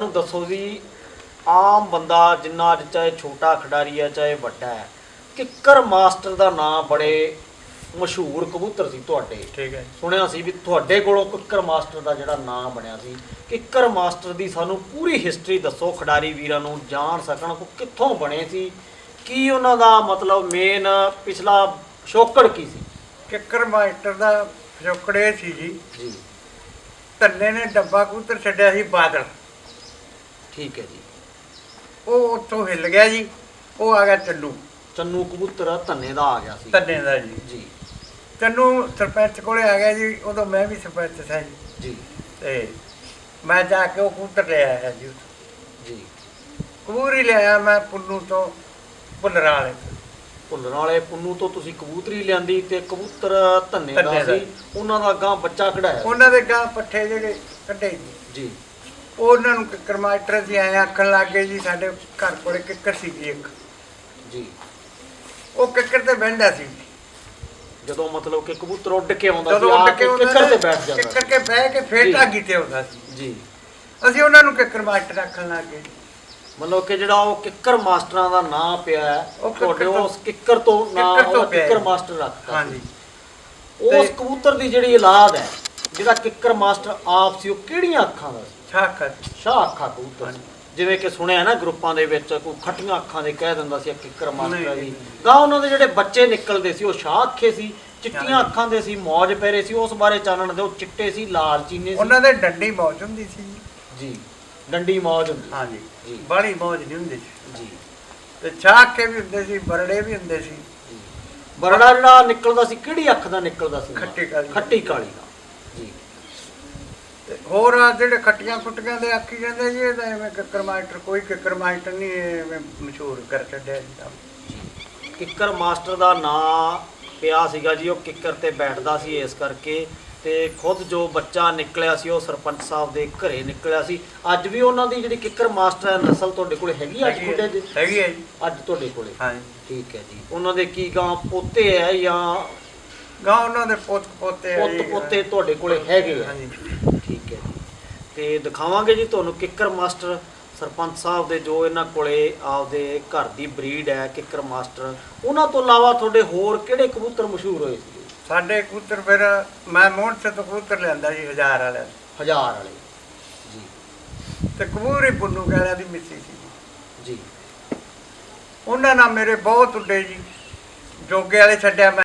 ਨੂੰ ਦੱਸੋ ਜੀ ਆਮ ਬੰਦਾ ਜਿੰਨਾ ਅੱਜ ਚਾਹੇ ਛੋਟਾ ਖਿਡਾਰੀ ਹੈ ਚਾਹੇ ਵੱਡਾ ਹੈ ਕਿੱਕਰ ਮਾਸਟਰ ਦਾ ਨਾਮ ਬੜੇ ਮਸ਼ਹੂਰ ਕਬੂਤਰ ਸੀ ਤੁਹਾਡੇ। ਠੀਕ ਹੈ ਸੁਣਿਆ ਸੀ ਵੀ ਤੁਹਾਡੇ ਕੋਲੋਂ ਕਿੱਕਰ ਮਾਸਟਰ ਦਾ ਜਿਹੜਾ ਨਾਮ ਬਣਿਆ ਸੀ। ਕਿੱਕਰ ਮਾਸਟਰ ਦੀ ਸਾਨੂੰ ਪੂਰੀ ਹਿਸਟਰੀ ਦੱਸੋ ਖਿਡਾਰੀ ਵੀਰਾਂ ਨੂੰ ਜਾਣ ਸਕਣ ਕੋ ਕਿੱਥੋਂ ਬਣੇ ਸੀ? ਕੀ ਉਹਨਾਂ ਦਾ ਮਤਲਬ ਮੇਨ ਪਿਛਲਾ ਸ਼ੋਕੜ ਕੀ ਸੀ? ਕਿੱਕਰ ਮਾਸਟਰ ਦਾ ਪਿਛੋਕੜੇ ਸੀ ਜੀ ਜੀ। ਧੰਨੇ ਨੇ ਡੱਬਾ ਕਬੂਤਰ ਛੱਡਿਆ ਸੀ ਬਾਦਲ। ਠੀਕ ਹੈ ਜੀ। ਉਹ ਉੱਥੋਂ ਹਿੱਲ ਗਿਆ ਜੀ ਉਹ ਆ ਗਿਆ ਚੰਨੂ। ਚੰਨੂ ਕਬੂਤਰ ਧੰਨੇ ਦਾ ਆ ਗਿਆ ਸੀ। ਧੰਨੇ ਦਾ ਜੀ। ਜੀ। ਚੰਨੂ ਸਰਪੰਚ ਕੋਲੇ ਆ ਗਿਆ ਜੀ ਉਦੋਂ ਮੈਂ ਵੀ ਸਰਪੰਚ ਸਾਂ ਜੀ। ਜੀ। ਤੇ ਮੈਂ ਜਾ ਕੇ ਉਹ ਕਬੂਤਰ ਲੈ ਆਇਆ ਜੀ ਜੀ। ਕਬੂਰ ਲਿਆਇਆ ਮੈਂ ਪੁੰਨੂ ਤੋਂ ਪੁੱਲਰਾਂ ਵਾਲੇ ਵਾਲੇ ਪੁੰਨੂ ਤੋਂ ਤੁਸੀਂ ਕਬੂਤਰੀ ਲਿਆਂਦੀ ਤੇ ਕਬੂਤਰ ਧੰਨੇ ਦਾ। ਸੀ। ਉਹਨਾਂ ਦਾ ਗਾਂ ਬੱਚਾ ਕਢਾਇਆ। ਉਹਨਾਂ ਦੇ ਗਾਂ ਪੱਠੇ ਜਿਹੜੇ ਕੱਢੇ ਜੀ। ਉਹਨਾਂ ਨੂੰ ਕਿੱਕਰ ਮਾਸਟਰ ਜੀ ਆਏ ਆਖਣ ਲੱਗੇ ਜੀ ਸਾਡੇ ਘਰ ਕੋਲੇ ਕਿੱਕਰ ਸੀ ਜੀ ਇੱਕ। ਜੀ। ਉਹ ਕਿੱਕਰ ਤੇ ਬਹਿੰਦਾ ਸੀ। ਜਦੋਂ ਮਤਲਬ ਕਿ ਕਬੂਤਰ ਉੱਡ ਕੇ ਆਉਂਦਾ ਸੀ ਜਦੋਂ ਉੱਡ ਕੇ ਕਿੱਕਰ ਤੇ ਬੈਠ ਜਾਂਦਾ ਕਿੱਕਰ ਕੇ ਬਹਿ ਕੇ ਫੇਰ। ਢਾਗੀ ਤੇ ਆਉਂਦਾ ਸੀ। ਜੀ। ਅਸੀਂ ਉਹਨਾਂ ਨੂੰ ਕਿੱਕਰ ਮਾਸਟਰ ਆਖਣ ਲੱਗੇ। ਮਤਲਬ ਕਿ ਜਿਹੜਾ ਉਹ ਕਿੱਕਰ ਮਾਸਟਰਾਂ ਦਾ ਨਾਂ ਪਿਆ ਹੈ, ਤੁਹਾਡੇ ਉਸ ਕਿੱਕਰ ਤੋਂ ਨਾਂ ਉਹ ਕਿੱਕਰ। ਮਾਸਟਰ ਰੱਖਤਾ ਹਾਂਜੀ। ਉਸ ਕਬੂਤਰ ਦੀ ਜਿਹੜੀ ਔਲਾਦ ਹੈ ਜਿਹਦਾ ਕਿੱਕਰ ਮਾਸਟਰ ਆਪ ਸੀ ਉਹ ਕਿਹੜੀਆਂ ਅੱਖਾਂ ਦਾ ਸੀ? ਸ਼ਾਹ ਅੱਖਾਂ ਕਬੂਤਰ। ਜਿਵੇਂ ਕਿ ਸੁਣਿਆ ਨਾ ਗਰੁੱਪਾਂ ਦੇ ਵਿੱਚ ਕੋਈ ਖੱਟੀਆਂ ਅੱਖਾਂ ਦੇ ਕਹਿ ਦਿੰਦਾ ਸੀ ਕਿੱਕਰ ਮਾਸਟਰ ਜੀ। ਗਾਂ ਉਹਨਾਂ ਦੇ ਜਿਹੜੇ ਬੱਚੇ ਨਿਕਲਦੇ ਸੀ ਉਹ ਸ਼ਾਹ ਅੱਖੇ ਸੀ ਚਿੱਟੀਆਂ। ਅੱਖਾਂ ਦੇ ਸੀ ਮੌਜ ਪਹਿਰੇ ਸੀ ਉਸ ਬਾਰੇ ਚਾਨਣ ਦਿਓ ਚਿੱਟੇ ਸੀ ਲਾਲ ਚੀਨੇ ਸੀ। ਉਹਨਾਂ ਦੇ ਡੰਡੀ ਮੌਜ ਹੁੰਦੀ ਸੀ ਜੀ। ਡੰਡੀ ਮੌਜ ਹੁੰਦੀ ਹਾਂਜੀ। ਜੀ। ਬੜੀ ਮੌਜ ਨਹੀਂ ਹੁੰਦੀ ਜੀ। ਤੇ ਛਾਖੇ ਵੀ ਹੁੰਦੇ ਸੀ ਬਰੜੇ ਵੀ ਹੁੰਦੇ ਸੀ। ਬਰੜਾ ਜਿਹੜਾ ਨਿਕਲਦਾ ਸੀ ਕਿਹੜੀ ਅੱਖ ਦਾ ਨਿਕਲਦਾ ਸੀ? ਖੱਟੀ ਕਾਲੀ। ਖੱਟੀ ਕਾਲੀ ਦਾ। ਜੀ। ਤੇ ਹੋਰ ਆ ਜਿਹੜੇ ਖੱਟੀਆਂ ਖੁੱਟੀਆਂ ਦੇ ਆਖੀ ਜਾਂਦੇ ਜੀ ਇਹ ਤਾਂ ਐਵੇਂ ਕਿੱਕਰ ਮਾਸਟਰ ਕੋਈ ਕਿੱਕਰ ਮਾਸਟਰ ਨਹੀਂ ਐਵੇਂ ਮਸ਼ਹੂਰ ਕਰ ਛੱਡਿਆ ਜੀ ਕੰਮ। ਕਿੱਕਰ ਮਾਸਟਰ ਦਾ ਨਾਂ ਪਿਆ ਸੀਗਾ ਜੀ ਉਹ ਕਿੱਕਰ ਤੇ ਬੈਠਦਾ ਸੀ ਇਸ ਕਰਕੇ ਤੇ ਖੁਦ ਜੋ ਬੱਚਾ ਨਿਕਲਿਆ ਸੀ ਉਹ ਸਰਪੰਚ ਸਾਹਿਬ ਦੇ ਘਰੇ ਨਿਕਲਿਆ ਸੀ। ਅੱਜ ਵੀ ਉਹਨਾਂ ਦੀ ਜਿਹੜੀ ਕਿੱਕਰ ਮਾਸਟਰ ਹੈ ਨਸਲ ਤੁਹਾਡੇ ਕੋਲੇ ਹੈਗੀ ਅੱਜ ਹੈਗੀ ਜੀ ਹੈਗੀ ਹੈ ਜੀ। ਅੱਜ ਤੁਹਾਡੇ ਕੋਲੇ? ਹਾਂਜੀ। ਠੀਕ ਹੈ ਜੀ। ਉਹਨਾਂ ਦੇ ਕੀ ਗਾਂ ਪੋਤੇ ਹੈ ਜਾਂ ਗਾਂ ਉਹਨਾਂ ਦੇ ਪੁੱਤ ਪੋਤੇ ਆ ਪੁੱਤ ਜੀ। ਪੋਤੇ ਤੁਹਾਡੇ ਕੋਲੇ ਹੈਗੇ ਆ। ਹਾਂਜੀ। ਠੀਕ ਹੈ ਜੀ। ਤੇ ਦਿਖਾਵਾਂਗੇ ਜੀ ਤੁਹਾਨੂੰ ਕਿੱਕਰ ਮਾਸਟਰ ਸਰਪੰਚ ਸਾਹਿਬ ਦੇ ਜੋ ਇਹਨਾਂ ਕੋਲੇ ਆਪਦੇ ਘਰ ਦੀ ਬਰੀਡ ਹੈ ਕਿੱਕਰ ਮਾਸਟਰ। ਉਹਨਾਂ ਤੋਂ ਇਲਾਵਾ ਤੁਹਾਡੇ ਹੋਰ ਕਿਹੜੇ ਕਬੂਤਰ ਮਸ਼ਹੂਰ ਹੋਏ ਸੀ? ਸਾਡੇ ਕਬੂਤਰ ਫਿਰ ਮੈਂ ਮੋਹਨ ਸੇ ਤੋਂ ਕਬੂਤਰ ਲਿਆਂਦਾ ਜੀ ਹਜ਼ਾਰ ਵਾਲਿਆਂ। ਹਜ਼ਾਰ ਵਾਲੇ। ਜੀ। ਤੇ ਕਬੂਰ ਪੁੰਨੂ ਵਾਲਿਆਂ ਦੀ ਮਿੱਸੀ ਸੀ ਜੀ। ਜੀ। ਉਹਨਾਂ ਨਾਲ ਮੇਰੇ ਬਹੁਤ ਉੱਡੇ ਜੀ। ਜੋਗੇ ਵਾਲੇ ਛੱਡਿਆ ਮੈਂ।